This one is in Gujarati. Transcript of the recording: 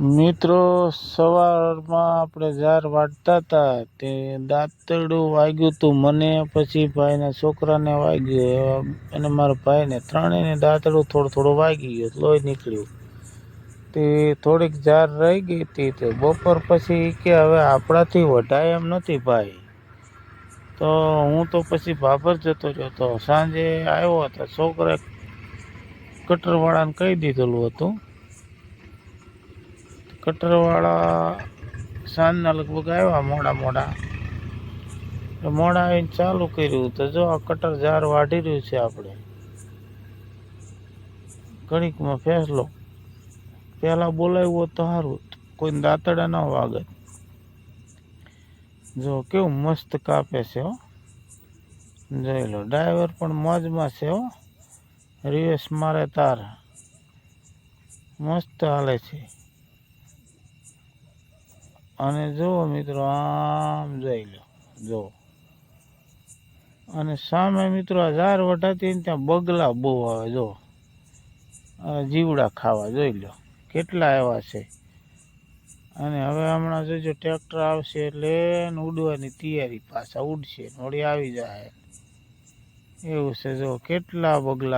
મિત્રો, સવારમાં આપણે ઝાર વાટતા હતા, તે દાંતરડું વાગ્યું હતું મને પછી ભાઈના છોકરાને વાગ્યું અને મારા ભાઈને. ત્રણેયને દાંતરડું થોડું થોડું વાગી ગયું, લોહી નીકળ્યું. તે થોડીક ઝાર રહી ગઈ હતી, તે બપોર પછી કે હવે આપણાથી વઢાય એમ નથી ભાઈ. તો હું તો પછી ભાભર જતો રહ્યો તો સાંજે આવ્યો હતો છોકરા કટરવાળાને કહી દીધેલું હતું. કટરવાળા સાંજના લગભગ આવ્યા મોડા મોડા. મોડા આવીને ચાલુ કર્યું તો જો આ કટર ઝાર વાઢી રહ્યું છે આપણે. ઘડીકમાં ફેસલો. પહેલાં બોલાવ્યું તો સારું કોઈને દાંતડા ન વાગત જો કેવું મસ્ત કાપે છે હો. જોઈ લો, ડ્રાઈવર પણ મોજમાં છે હો. રિવેશ મારે તાર. મસ્ત હાલે છે. અને જુઓ મિત્રો, આમ જોઈ લો, જો. અને સામે મિત્રો ઝાર વટાતી ત્યાં બગલા બહુ આવે, જો. જીવડા ખાવા, જોઈ લો, કેટલા એવા છે. અને હવે હમણાં જોજો ટ્રેક્ટર આવશે એટલે ઉડવાની તૈયારી પાછા ઉડશે વળી આવી જાય. એવું છે, જો, કેટલા બગલા